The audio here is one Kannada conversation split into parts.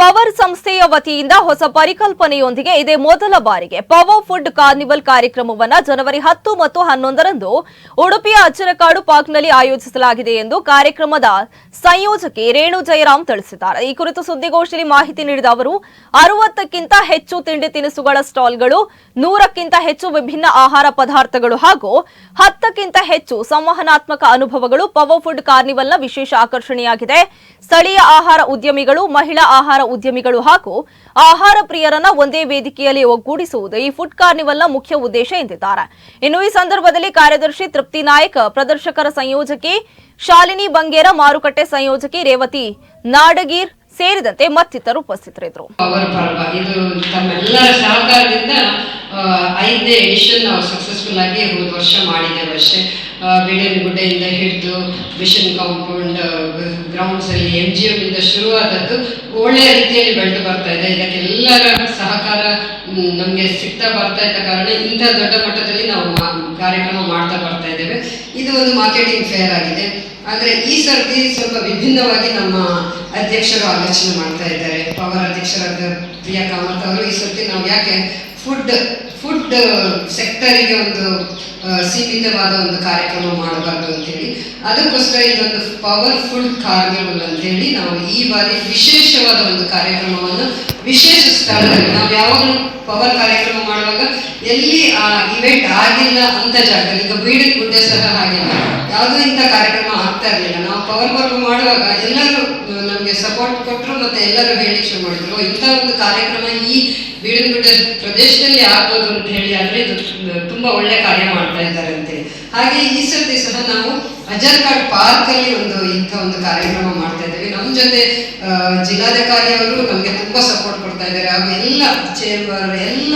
ಪವರ್ ಸಂಸ್ಥೆಯ ವತಿಯಿಂದ ಹೊಸ ಪರಿಕಲ್ಪನೆಯೊಂದಿಗೆ ಇದೇ ಮೊದಲ ಬಾರಿಗೆ ಪವರ್ ಫುಡ್ ಕಾರ್ನಿವಲ್ ಕಾರ್ಯಕ್ರಮವನ್ನು ಜನವರಿ ಹತ್ತು ಮತ್ತು ಹನ್ನೊಂದರಂದು ಉಡುಪಿಯ ಅಚ್ಚರಕಾಡು ಪಾರ್ಕ್ನಲ್ಲಿ ಆಯೋಜಿಸಲಾಗಿದೆ ಎಂದು ಕಾರ್ಯಕ್ರಮದ ಸಂಯೋಜಕಿ ರೇಣು ಜಯರಾಮ್ ತಿಳಿಸಿದ್ದಾರೆ. ಈ ಕುರಿತು ಸುದ್ದಿಗೋಷ್ಠಿಯಲ್ಲಿ ಮಾಹಿತಿ ನೀಡಿದ ಅವರು, ಅರವತ್ತಕ್ಕಿಂತ ಹೆಚ್ಚು ತಿಂಡಿ ತಿನಿಸುಗಳ ಸ್ಟಾಲ್ಗಳು, ನೂರಕ್ಕಿಂತ ಹೆಚ್ಚು ವಿಭಿನ್ನ ಆಹಾರ ಪದಾರ್ಥಗಳು ಹಾಗೂ ಹತ್ತಕ್ಕಿಂತ ಹೆಚ್ಚು ಸಂವಹನಾತ್ಮಕ ಅನುಭವಗಳು ಪವರ್ ಫುಡ್ ಕಾರ್ನಿವಲ್ನ ವಿಶೇಷ ಆಕರ್ಷಣೆಯಾಗಿದೆ. ಸ್ಥಳೀಯ ಆಹಾರ ಉದ್ಯಮಿಗಳು, ಮಹಿಳಾ ಆಹಾರ ಉದ್ಯಮಿಗಳು ಹಾಗೂ ಆಹಾರ ಪ್ರಿಯರನ್ನ ಒಂದೇ ವೇದಿಕೆಯಲ್ಲಿ ಒಗ್ಗೂಡಿಸುವುದು ಈ ಫುಡ್ ಕಾರ್ನಿವಲ್ನ ಮುಖ್ಯ ಉದ್ದೇಶ ಎಂದಿದ್ದಾರೆ. ಇನ್ನು ಈ ಸಂದರ್ಭದಲ್ಲಿ ಕಾರ್ಯದರ್ಶಿ ತೃಪ್ತಿ ನಾಯಕ್, ಪ್ರದರ್ಶಕರ ಸಂಯೋಜಕಿ ಶಾಲಿನಿ ಬಂಗೇರ, ಮಾರುಕಟ್ಟೆ ಸಂಯೋಜಕಿ ರೇವತಿ ನಾಡಗೀರ್ ಸೇರಿದಂತೆ ಮತ್ತಿತರರು ಉಪಸ್ಥಿತರಿದ್ದರು. ಐದನೇ ಎಡಿಷನ್ ನಾವು ಸಕ್ಸಸ್ಫುಲ್ ಆಗಿ ಹೋದ ವರ್ಷ ಮಾಡಿದ್ದೇವೆ ಅಷ್ಟೇ ಗುಡ್ಡೆಯಿಂದ ಹಿಡಿದು ಮಿಷನ್ ಕಾಂಪೌಂಡ್ ಗ್ರೌಂಡ್ಸ್ ಅಲ್ಲಿ ಜಿ ಎಂ ಇಂದ ಶುರುವಾದದ್ದು ಒಳ್ಳೆಯ ರೀತಿಯಲ್ಲಿ ಬೆಳೆದು ಬರ್ತಾ ಇದೆ. ಇದಕ್ಕೆಲ್ಲರ ಸಹಕಾರ ನಮಗೆ ಸಿಗ್ತಾ ಬರ್ತಾ ಇದ್ದ ಕಾರಣ ಇಂಥ ದೊಡ್ಡ ಮಟ್ಟದಲ್ಲಿ ನಾವು ಕಾರ್ಯಕ್ರಮ ಮಾಡ್ತಾ ಬರ್ತಾ ಇದ್ದೇವೆ. ಇದು ಒಂದು ಮಾರ್ಕೆಟಿಂಗ್ ಫೇರ್ ಆಗಿದೆ. ಆದರೆ ಈ ಸರ್ತಿ ಸ್ವಲ್ಪ ವಿಭಿನ್ನವಾಗಿ ನಮ್ಮ ಅಧ್ಯಕ್ಷರು ಆಲೋಚನೆ ಮಾಡ್ತಾ ಇದ್ದಾರೆ. ಪವರ್ ಅಧ್ಯಕ್ಷರಾದ ಪ್ರಿಯಾ ಕಾಮತ್ ಅವರು ಈ ಸರ್ತಿ ನಾವು ಯಾಕೆ ಫುಡ್ ಫುಡ್ ಸೆಕ್ಟರಿಗೆ ಒಂದು ಸೀಮಿತವಾದ ಒಂದು ಕಾರ್ಯಕ್ರಮ ಮಾಡಬಾರ್ದು ಅಂತೇಳಿ. ಅದಕ್ಕೋಸ್ಕರ ಇದೊಂದು ಪವರ್ಫುಲ್ ಕಾರ್ನಿವಲ್ ಅಂತೇಳಿ ನಾವು ಈ ಬಾರಿ ವಿಶೇಷವಾದ ಒಂದು ಕಾರ್ಯಕ್ರಮವನ್ನು ವಿಶೇಷ ಸ್ಥಳದಲ್ಲಿ ನಾವು ಯಾವಾಗಲೂ ಪವರ್ ಕಾರ್ಯಕ್ರಮ ಮಾಡುವಾಗ ಎಲ್ಲಿ ಆ ಇವೆಂಟ್ ಆಗಿಲ್ಲ ಅಂತ ಜಾಗ ಈಗ ಬೀಡಿ ಗುಡ್ಡೆ ಸಹ ಹಾಗಿಲ್ಲ. ಯಾವುದೂ ಇಂಥ ಕಾರ್ಯಕ್ರಮ ಆಗ್ತಾ ಇರಲಿಲ್ಲ. ನಾವು ಪವರ್ ವರ್ಕ್ ಮಾಡುವಾಗ ಎಲ್ಲರೂ ನಮಗೆ ಸಪೋರ್ಟ್ ಕೊಟ್ಟರು ಮತ್ತೆ ಎಲ್ಲರೂ ಹೇಳಿ ಶುರು ಮಾಡಿದ್ರು "ಓ, ಇಂಥ ಒಂದು ಕಾರ್ಯಕ್ರಮ ಈ ಬೀಳಗುಡ್ಡ ಪ್ರದೇಶದಲ್ಲಿ ಆಗ್ಬೋದು ಅಂತ ಹೇಳಿ ಆದ್ರೆ ಇದು ತುಂಬಾ ಒಳ್ಳೆ ಕಾರ್ಯ ಮಾಡ್ತಾ ಇದ್ದಾರೆ ಅಂತೇಳಿ ಹಾಗೆ ಈ ಸರ್ತಿ ಸಹ ನಾವು ಅಜರ್ಘಾಟ್ ಪಾರ್ಕ್ ಅಲ್ಲಿ ಒಂದು ಇಂಥ ಒಂದು ಕಾರ್ಯಕ್ರಮ ಮಾಡ್ತಾ ಇದ್ದೇವೆ. ನಮ್ಮ ಜೊತೆ ಜಿಲ್ಲಾಧಿಕಾರಿ ಅವರು ನಮಗೆ ತುಂಬಾ ಸಪೋರ್ಟ್ ಕೊಡ್ತಾ ಇದ್ದಾರೆ. ಹಾಗೂ ಎಲ್ಲ ಚೇಂಬರ್ ಎಲ್ಲ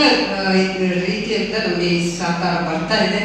ರೀತಿಯಿಂದ ನಮಗೆ ಸಹಕಾರ ಬರ್ತಾ ಇದೆ.